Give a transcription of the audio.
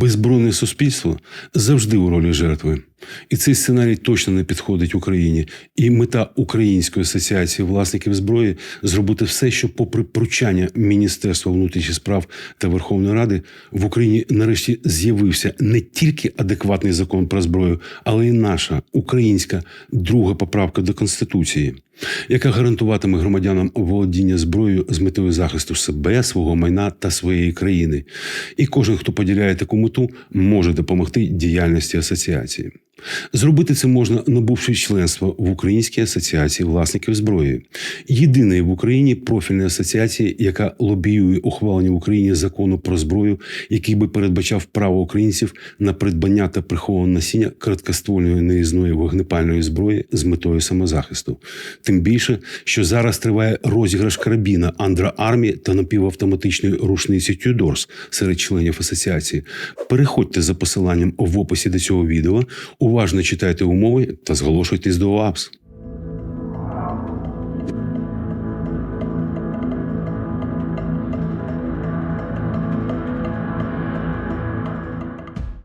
Беззбройне суспільство завжди у ролі жертви. І цей сценарій точно не підходить Україні. І мета Української асоціації власників зброї зробити все, щоб, попри пручання Міністерства внутрішніх справ та Верховної Ради, в Україні нарешті з'явився не тільки адекватний закон про зброю, але й наша українська друга поправка до Конституції, яка гарантуватиме громадянам володіння зброєю з метою захисту себе, свого майна та своєї країни. І кожен, хто поділяє таку мету, може допомогти діяльності асоціації. Зробити це можна, набувши членство в Українській асоціації власників зброї, єдиної в Україні профільної асоціації, яка лобіює ухвалення в Україні закону про зброю, який би передбачав право українців на придбання та приховане носіння короткоствольної неїзної вогнепальної зброї з метою самозахисту. Тим більше, що зараз триває розіграш карабіна Андра Армі та напівавтоматичної рушниці Тюдорс серед членів асоціації. Переходьте за посиланням в описі до цього відео, уважно читайте умови та зголошуйтесь до ОАПС.